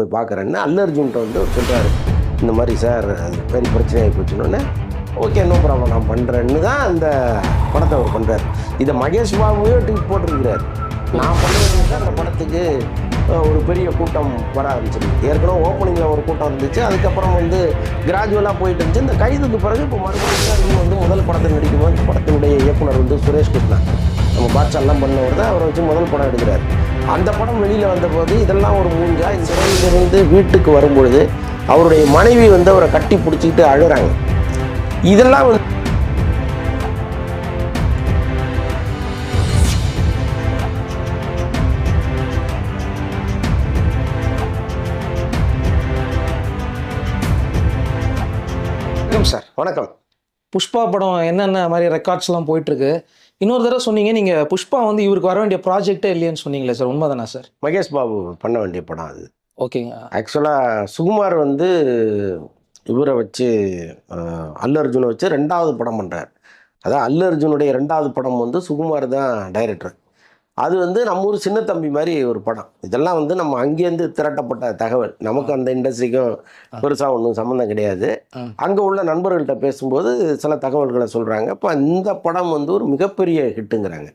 போய் பார்க்குறேன்னு அல்லர்ஜுன்ட்ட வந்து அவர் சொல்கிறாரு இந்த மாதிரி சார் அது பெரிய பிரச்சனையாகி போச்சுன்னொன்னே ஓகே நோ ப்ராப்ளம் நான் பண்ணுறேன்னு தான் அந்த படத்தை அவர் பண்ணுறாரு இதை மகேஷ் பாபுவே ட்வீட் போட்டிருக்கிறார். நான் பண்ணுறது அந்த படத்துக்கு ஒரு பெரிய கூட்டம் வர ஆரம்பிச்சிருக்கு. ஏற்கனவே ஓப்பனிங்கில் ஒரு கூட்டம் இருந்துச்சு. அதுக்கப்புறம் வந்து கிராஜுவலாக போயிட்டு இருந்துச்சு. இந்த கைதுக்கு பிறகு இப்போ மறுபடியும் வந்து முதல் படத்தை நடிக்கும்போது அந்த படத்தினுடைய இயக்குனர் வந்து சுரேஷ் கிருஷ்ணா. நம்ம பாட்சாலாம் பண்ணவர் தான். அவரை வச்சு முதல் படம் எடுக்கிறார். அந்த படம் வெளியில் வந்தபோது இதெல்லாம் ஒரு மூஞ்சா? சிறையிலிருந்து வீட்டுக்கு வரும்பொழுது அவருடைய மனைவி வந்து அவரை கட்டி பிடிச்சிக்கிட்டு அழுறாங்க. இதெல்லாம் வந்து வணக்கம் சார். வணக்கம். புஷ்பா படம் என்னென்ன மாதிரி ரெக்கார்ட்ஸ்லாம் போயிட்டு இருக்கு இன்னொரு தடவை சொன்னீங்க நீங்க புஷ்பா வந்து இவருக்கு வர வேண்டிய ப்ராஜெக்டே இல்லையேன்னு சொன்னீங்களே சார் உண்மைதானா சார்? மகேஷ் பாபு பண்ண வேண்டிய படம் அது. ஓகேங்க. ஆக்சுவலாக சுகுமார் வந்து இவரை வச்சு அல்லு அர்ஜுனை வச்சு ரெண்டாவது படம் பண்ணுறார் அதான் அல்லு அர்ஜுனுடைய ரெண்டாவது படம் வந்து சுகுமார் தான் டைரக்டர் அது வந்து நம்ம ஊர் சின்ன தம்பி மாதிரி ஒரு படம். இதெல்லாம் வந்து நம்ம அங்கேருந்து திரட்டப்பட்ட தகவல். நமக்கு அந்த இண்டஸ்ட்ரிக்கும் பெருசாக ஒன்றும் சம்மந்தம் கிடையாது. அங்கே உள்ள நண்பர்கள்ட்ட பேசும்போது சில தகவல்களை சொல்கிறாங்க இப்போ இந்த படம் வந்து ஒரு மிகப்பெரிய ஹிட்டுங்கிறாங்க.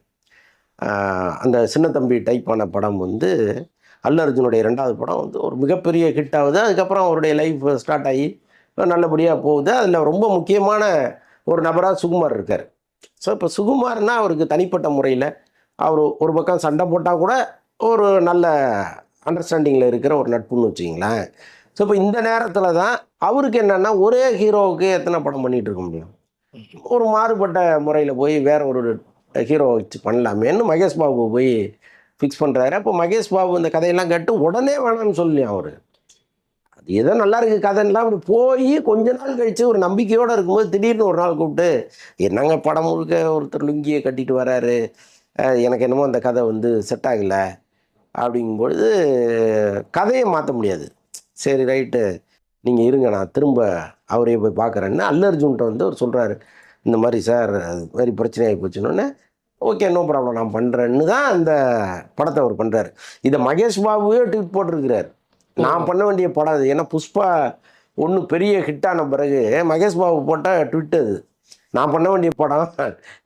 அந்த சின்ன தம்பி டைப்பான படம் வந்து அல்லு அர்ஜுனுடைய ரெண்டாவது படம் வந்து ஒரு மிகப்பெரிய ஹிட் ஆகுது. அதுக்கப்புறம் அவருடைய லைஃப் ஸ்டார்ட் ஆகி நல்லபடியாக போகுது. அதில் ரொம்ப முக்கியமான ஒரு நபராக சுகுமார் இருக்கார். ஸோ இப்போ சுகுமார்னா அவருக்கு தனிப்பட்ட முறையில் அவர் ஒரு பக்கம் சண்டை போட்டால் கூட ஒரு நல்ல அண்டர்ஸ்டாண்டிங்கில் இருக்கிற ஒரு நட்புன்னு வச்சிங்களேன் ஸோ இப்போ இந்த நேரத்தில் தான் அவருக்கு என்னென்னா ஒரே ஹீரோவுக்கு எத்தனை படம் பண்ணிகிட்டு இருக்க முடியும்? ஒரு மாறுபட்ட முறையில் போய் வேற ஒரு ஹீரோ வச்சு பண்ணலாமேன்னு மகேஷ் பாபு போய் ஃபிக்ஸ் பண்ணுறாரு அப்போ மகேஷ் பாபு இந்த கதையெல்லாம் கேட்டு உடனே வேணாம்னு சொல்லியும் அவர். அது ஏதோ நல்லா இருக்குது கதைலாம் அப்படி போய் கொஞ்ச நாள் கழித்து ஒரு நம்பிக்கையோடு இருக்கும்போது திடீர்னு ஒரு நாள் கூப்பிட்டு என்னங்க படம் முழுக்க ஒருத்தர் லுங்கியை கட்டிட்டு வராரு? எனக்கு என்னமோ அந்த கதை வந்து செட் ஆகலை அப்படிங்கும்பொழுது கதையை மாற்ற முடியாது. சரி ரைட்டு நீங்கள் இருங்க நான் திரும்ப அவரையே போய் பார்க்குறேன்னு அல்ல அர்ஜுன்கிட்ட வந்து அவர் சொல்கிறாரு இந்த மாதிரி சார் அது மாதிரி பிரச்சனையாகி போச்சுன்னொன்னே ஓகே நோ ப்ராப்ளம் நான் பண்ணுறேன்னு தான் அந்த படத்தை அவர் பண்ணுறாரு இதை மகேஷ் பாபுவே ட்வீட் போட்டிருக்கிறார். நான் பண்ண வேண்டிய படம் அது. ஏன்னா புஷ்பா ஒன்று பெரிய ஹிட்டான பிறகு மகேஷ் பாபு போட்ட ட்விட் அது. நான் பண்ண வேண்டிய படம்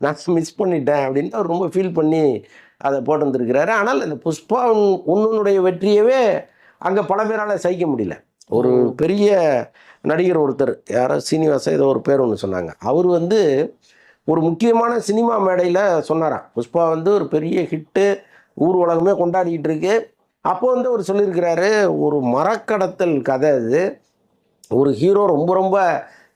நான் மிஸ் பண்ணிட்டேன் அப்படின்ட்டு அவர் ரொம்ப ஃபீல் பண்ணி அதை போட்டு வந்திருக்கிறாரு. ஆனால் இந்த புஷ்பா ஒன்னுடைய வெற்றியவே அங்கே பல பேரால் சகிக்க முடியல. ஒரு பெரிய நடிகர் ஒருத்தர் யாரோ சீனிவாசன் ஏதோ ஒரு பேர் ஒன்று சொன்னாங்க. அவர் வந்து ஒரு முக்கியமான சினிமா மேடையில் சொன்னாராம். புஷ்பா வந்து ஒரு பெரிய ஹிட்டு ஊர் உலகமே கொண்டாடிக்கிட்டு இருக்கு. அப்போ வந்து அவர் சொல்லியிருக்கிறாரு ஒரு மரக்கடத்தல் கதை அது. ஒரு ஹீரோ ரொம்ப ரொம்ப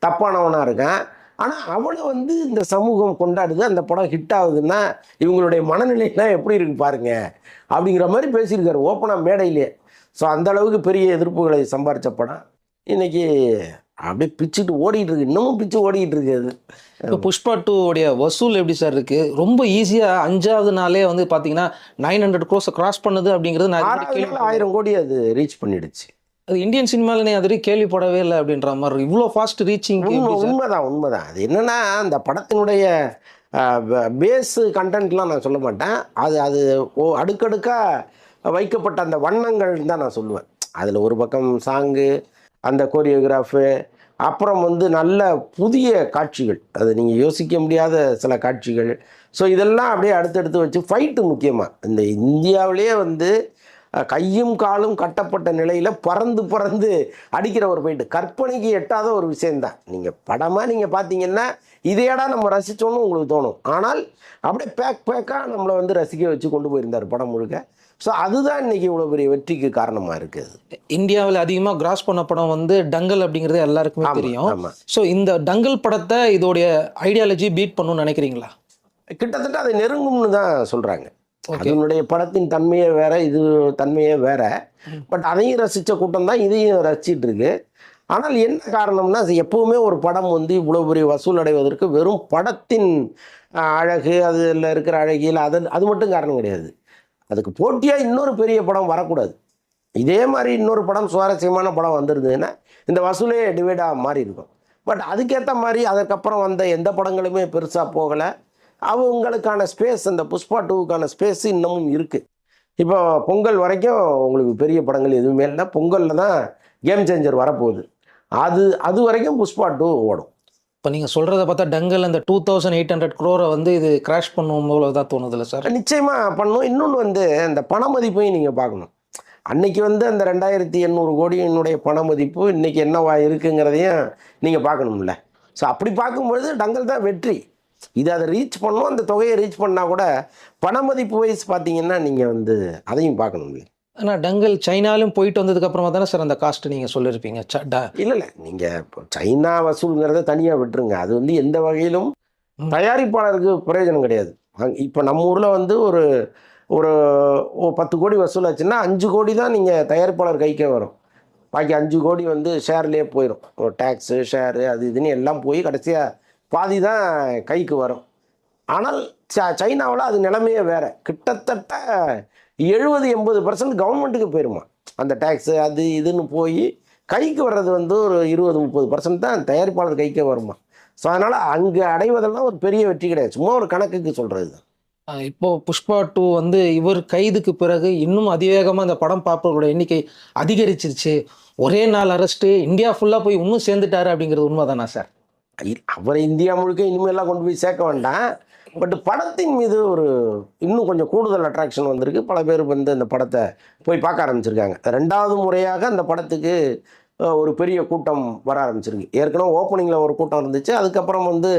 தப்பானவனாக இருக்கான். ஆனால் அவனை வந்து இந்த சமூகம் கொண்டாடுது அந்த படம் ஹிட் ஆகுதுன்னா இவங்களுடைய மனநிலையெல்லாம் எப்படி இருக்கு பாருங்க அப்படிங்கிற மாதிரி பேசியிருக்காரு ஓப்பனாக மேடையிலே. ஸோ அந்த அளவுக்கு பெரிய எதிர்ப்புகளை சம்பாரிச்ச படம். இன்னைக்கு அப்படியே பிச்சுட்டு ஓடிட்டு இருக்கு. இன்னமும் பிச்சு ஓடிட்டு இருக்கு அது. இப்போ புஷ்பா டூ உடைய வசூல் எப்படி சார் இருக்கு? ரொம்ப ஈஸியா அஞ்சாவது நாளே வந்து பாத்தீங்கன்னா நைன் ஹண்ட்ரட் க்ரோஸ் கிராஸ் பண்ணுது அப்படிங்கிறது ஆயிரம் கோடி அது ரீச் பண்ணிடுச்சு. அது இந்தியன் சினிமால நீ அது கேள்விப்படவே இல்லை அப்படின்ற மாதிரி இவ்வளோ ஃபாஸ்ட் ரீச்சிங் உண்மை உண்மைதான் உண்மைதான். அது என்னன்னா அந்த படத்தினுடைய பேஸு கண்டென்ட்லாம் நான் சொல்ல மாட்டேன். அது அது ஓ அடுக்கடுக்காக வைக்கப்பட்ட அந்த வண்ணங்கள் தான் நான் சொல்லுவேன். அதில் ஒரு பக்கம் சாங்கு அந்த கோரியோகிராஃபு அப்புறம் வந்து நல்ல புதிய காட்சிகள். அது நீங்கள் யோசிக்க முடியாத சில காட்சிகள். ஸோ இதெல்லாம் அப்படியே அடுத்தடுத்து வச்சு ஃபைட்டு முக்கியமாக இந்த இந்தியாவிலேயே வந்து கையும் காலும் கட்டப்பட்ட நிலையில் பறந்து பறந்து அடிக்கிற ஒரு ஃபைட்டு கற்பனைக்கு எட்டாத ஒரு விஷயம்தான். நீங்கள் படமாக நீங்கள் பார்த்தீங்கன்னா இதையடா நம்ம ரசித்தோன்னு உங்களுக்கு தோணும். ஆனால் அப்படியே பேக் பேக்காக நம்மளை வந்து ரசிக்க வச்சு கொண்டு போயிருந்தார் படம் முழுக்க. ஸோ அதுதான் இன்னைக்கு இவ்வளோ பெரிய வெற்றிக்கு காரணமாக இருக்குது. இந்தியாவில் அதிகமாக கிராஸ் பண்ண படம் வந்து டங்கல் அப்படிங்கிறது எல்லாருக்குமே தெரியும். ஸோ இந்த டங்கல் படத்தை இதோடைய ஐடியாலஜி பீட் பண்ணணும்னு நினைக்கிறீங்களா? கிட்டத்தட்ட அதை நெருங்கும்னு தான் சொல்கிறாங்க அதனுடைய படத்தின் தன்மையே வேற இது தன்மையே வேற. பட் அதையும் ரசித்த கூட்டம் தான் இதையும் ரசிச்சிட்டு இருக்கு ஆனால் என்ன காரணம்னா அது எப்பவுமே ஒரு படம் வந்து இவ்வளோ பெரிய வசூல் அடைவதற்கு வெறும் படத்தின் அழகு அதில் இருக்கிற அழகியல் அது அது மட்டும் காரணம் கிடையாது. அதுக்கு போட்டியாக இன்னொரு பெரிய படம் வரக்கூடாது. இதே மாதிரி இன்னொரு படம் சுவாரஸ்யமான படம் வந்திருந்ததுன்னா இந்த வசூலே டிவைடாக மாறி இருக்கும் பட் அதுக்கேற்ற மாதிரி அதுக்கப்புறம் வந்த எந்த படங்களுமே பெருசாக போகலை. அவங்களுக்கான ஸ்பேஸ் அந்த புஷ்பா டூவுக்கான ஸ்பேஸ் இன்னமும் இருக்குது இப்போ பொங்கல் வரைக்கும் உங்களுக்கு பெரிய படங்கள் எதுவுமே இல்லை. பொங்கலில் தான் கேம் சேஞ்சர் வரப்போகுது. அது அது வரைக்கும் புஷ்பா டூ ஓடும். இப்போ நீங்கள் சொல்கிறத பார்த்தா டங்கல் அந்த டூ தௌசண்ட் எயிட் ஹண்ட்ரட் க்ரோரை வந்து இது கிராஷ் பண்ணும் போல தான் தோணுதில்ல சார்? நிச்சயமாக பண்ணும். இன்னொன்று வந்து இந்த பண மதிப்பையும் நீங்கள் பார்க்கணும். அன்னைக்கு வந்து அந்த ரெண்டாயிரத்தி எண்ணூறு கோடியினுடைய பண மதிப்பு இன்னைக்கு என்னவா இருக்குங்கிறதையும் நீங்கள் பார்க்கணும்ல. ஸோ அப்படி பார்க்கும்பொழுது டங்கல் தான் வெற்றி. இது அதை ரீச் பண்ணும் அந்த தொகையை ரீச் பண்ணால் கூட பண மதிப்பு வைஸ் பார்த்தீங்கன்னா நீங்கள் வந்து அதையும் பார்க்கணும்ல ஆனால் டங்கல் சைனாலும் போயிட்டு வந்ததுக்கு அப்புறமா தானே சார் அந்த காஸ்ட் நீங்கள் சொல்லியிருப்பீங்க இல்லை இல்லை. நீங்கள் இப்போ சைனா வசூலுங்கிறத தனியாக விட்டுருங்க. அது வந்து எந்த வகையிலும் தயாரிப்பாளருக்கு பிரயோஜனம் கிடையாது. இப்போ நம்ம ஊரில் வந்து ஒரு ஒரு ஒரு பத்து கோடி வசூலாச்சுன்னா அஞ்சு கோடி தான் நீங்கள் தயாரிப்பாளர் கைக்கே வரும். பாக்கி அஞ்சு கோடி வந்து ஷேர்லேயே போயிடும் டேக்ஸு ஷேரு அது இதுன்னு எல்லாம் போய் கடைசியாக பாதி தான் கைக்கு வரும். ஆனால் ச சைனாவில் அது நிலைமையே வேறு. கிட்டத்தட்ட எழுபது எண்பது பர்சன்ட் கவர்மெண்ட்டுக்கு போயிருமா. அந்த டேக்ஸு அது இதுன்னு போய் கைக்கு வர்றது வந்து ஒரு இருபது முப்பது பர்சன்ட் தான் தயாரிப்பாளர் கைக்கே வருமா. ஸோ அதனால் அங்கே அடைவதெல்லாம் ஒரு பெரிய வெற்றி கிடையாது. சும்மா ஒரு கணக்குக்கு சொல்கிறது தான். இப்போ புஷ்பா டூ வந்து இவர் கைதுக்கு பிறகு இன்னும் அதிவேகமாக அந்த படம் பார்ப்பவர்களோட எண்ணிக்கை அதிகரிச்சிருச்சு. ஒரே நாள் அரெஸ்ட்டு இந்தியா ஃபுல்லாக போய் இன்னும் சேர்ந்துட்டாரு அப்படிங்கிறது உண்மைதானா சார்? அவரை இந்தியா முழுக்க இனிமேலாம் கொண்டு போய் சேர்க்க வேண்டாம். பட் படத்தின் மீது ஒரு இன்னும் கொஞ்சம் கூடுதல் அட்ராக்ஷன் வந்திருக்கு. பல பேர் வந்து அந்த படத்தை போய் பார்க்க ஆரம்பிச்சிருக்காங்க. ரெண்டாவது முறையாக அந்த படத்துக்கு ஒரு பெரிய கூட்டம் வர ஆரம்பிச்சிருக்கு. ஏற்கனவே ஓப்பனிங்கில் ஒரு கூட்டம் இருந்துச்சு. அதுக்கப்புறம் வந்து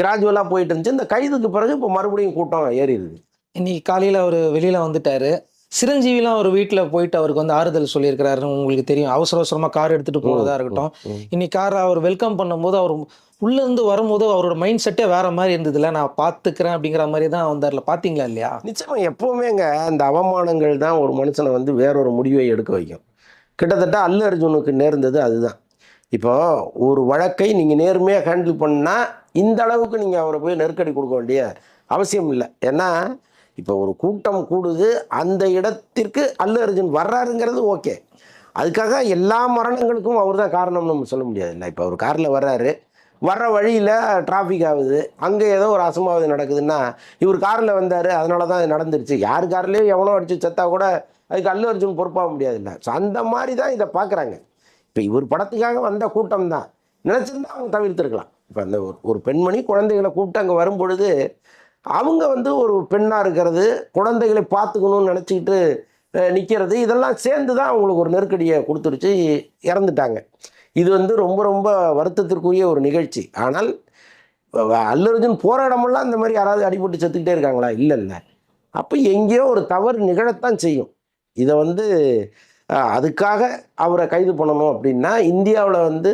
கிராஜுவலாக போயிட்டு இருந்துச்சு. இந்த கைதுக்கு பிறகு இப்போ மறுபடியும் கூட்டம் ஏறி இருக்கு இன்னைக்கு காலையில் அவர் வெளியில் வந்துட்டாரு. சிரஞ்சீவிலாம் ஒரு வீட்டில் போயிட்டு அவருக்கு வந்து ஆறுதல் சொல்லியிருக்கிறாருன்னு உங்களுக்கு தெரியும். அவசர அவசரமாக கார் எடுத்துகிட்டு போனதா இருக்கட்டும். இன்னைக்கு காரை அவர் வெல்கம் பண்ணும்போது அவர் உள்ளேருந்து வரும்போது அவரோட மைண்ட் செட்டே வேற மாதிரி இருந்ததுல. நான் பார்த்துக்கிறேன் அப்படிங்கிற மாதிரி தான் வந்தார்ல. பார்த்தீங்களா இல்லையா? நிச்சயமா எப்பவுமேங்க அந்த அவமானங்கள் தான் ஒரு மனுஷனை வந்து வேறொரு முடிவை எடுக்க வைக்கும். கிட்டத்தட்ட அல்லு அர்ஜுனுக்கு நேர்ந்தது அதுதான். இப்போ ஒரு வழக்கை நீங்கள் நேர்மையாக ஹேண்டில் பண்ணால் இந்த அளவுக்கு நீங்கள் அவரை போய் நெருக்கடி கொடுக்க வேண்டிய அவசியம் இல்லை. ஏன்னா இப்போ ஒரு கூட்டம் கூடுது அந்த இடத்திற்கு அல்லு அர்ஜுன் வர்றாருங்கிறது ஓகே. அதுக்காக எல்லா மரணங்களுக்கும் அவர் தான் காரணம்னு நம்ம சொல்ல முடியாது இல்லை. இப்போ அவர் காரில் வர்றாரு. வர்ற வழியில் டிராஃபிக் ஆகுது. அங்கே ஏதோ ஒரு அசம்பாவிதம் நடக்குதுன்னா இவர் காரில் வந்தார் அதனால தான் இது நடந்துருச்சு. யார் கார்லேயும் எவனோ அடிச்சு செத்தா கூட அதுக்கு அல்லு அர்ஜுன் பொறுப்பாக முடியாதுல்ல. ஸோ அந்த மாதிரி தான் இதை பார்க்குறாங்க இப்போ இவர் படத்துக்காக வந்த கூட்டம் தான் நினச்சிருந்தா அவங்க தவிர்த்துருக்கலாம். இப்போ அந்த ஒரு ஒரு பெண்மணி குழந்தைகளை கூப்பிட்டு அங்கே வரும்பொழுது அவங்க வந்து ஒரு பெண்ணாக இருக்கிறது குழந்தைகளை பார்த்துக்கணும்னு நினச்சிக்கிட்டு நிற்கிறது இதெல்லாம் சேர்ந்து தான் அவங்களுக்கு ஒரு நெருக்கடியை கொடுத்துருச்சு இறந்துட்டாங்க. இது வந்து ரொம்ப ரொம்ப வருத்தத்திற்குரிய ஒரு நிகழ்ச்சி. ஆனால் அல்லர்ஜுன் அல்லு போகிற இடமெல்லாம் இந்த மாதிரி யாராவது அடிபட்டு செத்துக்கிட்டே இருக்காங்களா? இல்லை இல்லை. அப்போ எங்கேயோ ஒரு தவறு நிகழத்தான் செய்யும். இதை வந்து அதுக்காக அவரை கைது பண்ணணும் அப்படின்னா இந்தியாவில் வந்து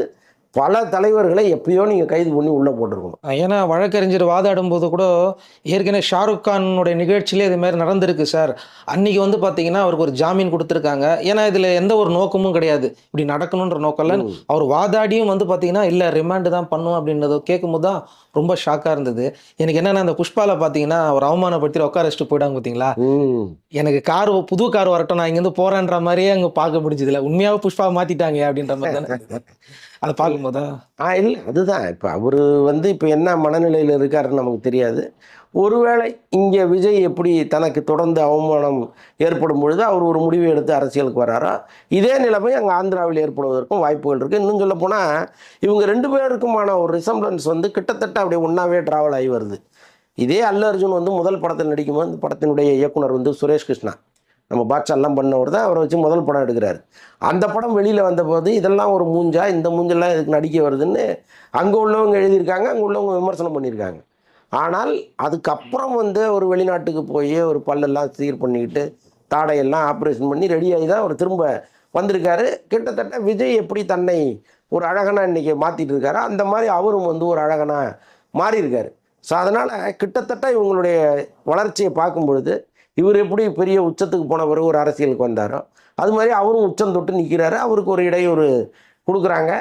பல தலைவர்களை எப்பயோ நீங்கள் கைது பண்ணி உள்ளே போட்டிருக்கணும். ஏன்னா வழக்கறிஞர் வாதாடும் போது கூட ஏற்கனவே ஷாருக் கானுடைய நிகழ்ச்சியிலே இது மாதிரி நடந்திருக்கு சார். அன்னைக்கு வந்து பார்த்தீங்கன்னா அவருக்கு ஒரு ஜாமீன் கொடுத்துருக்காங்க. ஏன்னா இதில் எந்த ஒரு நோக்கமும் கிடையாது. இப்படி நடக்கணுன்ற நோக்கம் இல்லை. அவர் வாதாடியும் வந்து பார்த்தீங்கன்னா இல்லை ரிமாண்டு தான் பண்ணும் அப்படின்றத கேட்கும்போது தான் ரொம்ப ஷாக்காக இருந்தது. எனக்கு என்னென்னா அந்த புஷ்பால பார்த்தீங்கன்னா அவர் அவமானப்படுத்தி உட்கார வச்சுட்டு போயிட்டாங்க பார்த்தீங்களா எனக்கு கார் புது கார் வரட்டும் நான் இங்கேருந்து போகிறேன்ற மாதிரியே அங்கே பார்க்க முடிஞ்சதில்ல உண்மையாக புஷ்பா மாற்றிட்டாங்க அப்படின்ற மாதிரி தானே. அதை பார்க்கும்போதா ஆ இல்லை அதுதான் இப்போ அவர் வந்து இப்போ என்ன மனநிலையில் இருக்காருன்னு நமக்கு தெரியாது. ஒருவேளை இங்கே விஜய் எப்படி தனக்கு தொடர்ந்து அவமானம் ஏற்படும் பொழுது அவர் ஒரு முடிவை எடுத்து அரசியலுக்கு வராரோ? இதே நிலைமை அங்கே ஆந்திராவில் ஏற்படுவதற்கும் வாய்ப்புகள் இருக்குது இன்னும் சொல்ல போனால் இவங்க ரெண்டு பேருக்குமான ஒரு ரிசம்லன்ஸ் வந்து கிட்டத்தட்ட அப்படியே ஒன்றாவே ட்ராவல் ஆகி வருது. இதே அல்லு அர்ஜுன் வந்து முதல் படத்தில் நடிக்கும்போது இந்த படத்தினுடைய இயக்குனர் வந்து சுரேஷ் கிருஷ்ணா. நம்ம பாட்சா பண்ணவர் தான் அவரை வச்சு முதல் படம் எடுக்கிறாரு. அந்த படம் வெளியில் வந்தபோது இதெல்லாம் ஒரு மூஞ்சா இந்த மூஞ்செல்லாம் இதுக்கு நடிக்க வருதுன்னு அங்கே உள்ளவங்க எழுதியிருக்காங்க அங்கே உள்ளவங்க விமர்சனம் பண்ணியிருக்காங்க. ஆனால் அதுக்கப்புறம் வந்து ஒரு வெளிநாட்டுக்கு போய் ஒரு பல்லெல்லாம் சீர் பண்ணிக்கிட்டு தாடையெல்லாம் ஆப்ரேஷன் பண்ணி ரெடியாகி தான் அவர் திரும்ப வந்திருக்காரு. கிட்டத்தட்ட விஜய் எப்படி தன்னை ஒரு அழகனா இன்றைக்கி மாற்றிட்டு இருக்காரோ அந்த மாதிரி அவரும் வந்து ஒரு அழகனா மாறியிருக்காரு. ஸோ அதனால் கிட்டத்தட்ட இவங்களுடைய வளர்ச்சியை பார்க்கும் பொழுது இவர் எப்படி பெரிய உச்சத்துக்கு போன பிறகு ஒரு அரசியலுக்கு வந்தாரோ அது மாதிரி அவரும் உச்சம் தொட்டு நிற்கிறாரு அவருக்கு ஒரு இடையூறு கொடுக்குறாங்க.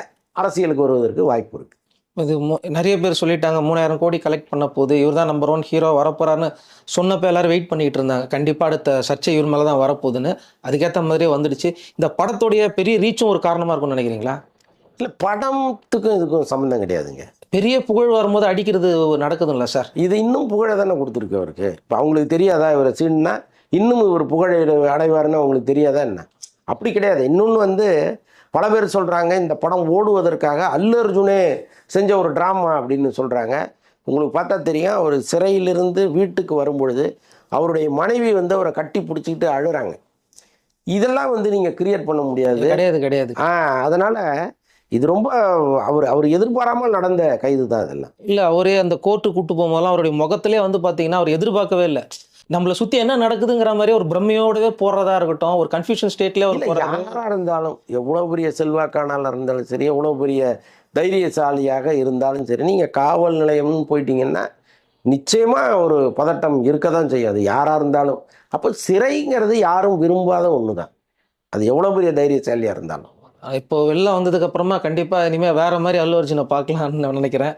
அரசியலுக்கு வருவதற்கு வாய்ப்பு இருக்குது இது நிறைய பேர் சொல்லிட்டாங்க மூணாயிரம் கோடி கலெக்ட் பண்ண போகுது இவர் தான் நம்பர் ஒன் ஹீரோ வரப்போறான்னு சொன்னப்போ எல்லாரும் வெயிட் பண்ணிட்டு இருந்தாங்க. கண்டிப்பாக அடுத்த சர்ச்சை இவர் மேலே தான் வரப்போகுதுன்னு. அதுக்கேற்ற மாதிரியே வந்துடுச்சு. இந்த படத்துடைய பெரிய ரீச்சும் ஒரு காரணமாக இருக்கும்னு நினைக்கிறீங்களா? இல்லை படத்துக்கும் இதுக்கும் சம்மந்தம் கிடையாதுங்க. பெரிய புகழ் வரும்போது அடிக்கிறது நடக்குதுல்ல சார்? இது இன்னும் புகழ தானே கொடுத்துருக்கு அவருக்கு. இப்போ அவங்களுக்கு தெரியாதா இவரை சீன்னா இன்னும் இவர் புகழ் அடைவாருன்னு அவங்களுக்கு தெரியாதா என்ன? அப்படி கிடையாது. இன்னொன்று வந்து பல பேர் சொல்கிறாங்க இந்த படம் ஓடுவதற்காக அல்லு அர்ஜுனே செஞ்ச ஒரு ட்ராமா அப்படின்னு சொல்கிறாங்க உங்களுக்கு பார்த்தா தெரியும் அவர் சிறையிலிருந்து வீட்டுக்கு வரும்பொழுது அவருடைய மனைவி வந்து அவரை கட்டி பிடிச்சிக்கிட்டு அழுறாங்க. இதெல்லாம் வந்து நீங்கள் கிரியேட் பண்ண முடியாது. கிடையாது கிடையாது. ஆ அதனால் இது ரொம்ப அவர் அவர் எதிர்பாராமல் நடந்த கைது தான் இதெல்லாம். இல்லை அவரே அந்த கோர்ட்டு கூட்டு போகும்போதெல்லாம் அவருடைய முகத்திலே வந்து பார்த்தீங்கன்னா அவர் எதிர்பார்க்கவே இல்லை. நம்மளை சுற்றி என்ன நடக்குதுங்கிற மாதிரி ஒரு பிரம்மையோடவே போடுறதா இருக்கட்டும் ஒரு கன்ஃபியூஷன் ஸ்டேட்லேயே போடுறது யாராக இருந்தாலும் எவ்வளோ பெரிய செல்வாக்கானால இருந்தாலும் சரி எவ்வளோ பெரிய தைரியசாலியாக இருந்தாலும் சரி நீங்கள் காவல் நிலையம்னு போயிட்டீங்கன்னா நிச்சயமாக ஒரு பதட்டம் இருக்க தான் செய்யாது யாராக இருந்தாலும். அப்போ சிறைங்கிறது யாரும் விரும்பாத ஒன்று தான் அது எவ்வளோ பெரிய தைரியசாலியாக இருந்தாலும். இப்போ வெளில வந்ததுக்கு அப்புறமா கண்டிப்பா இனிமே வேற மாதிரி அல்லு அர்ஜுனை பார்க்கலாம்னு நான் நினைக்கிறேன்.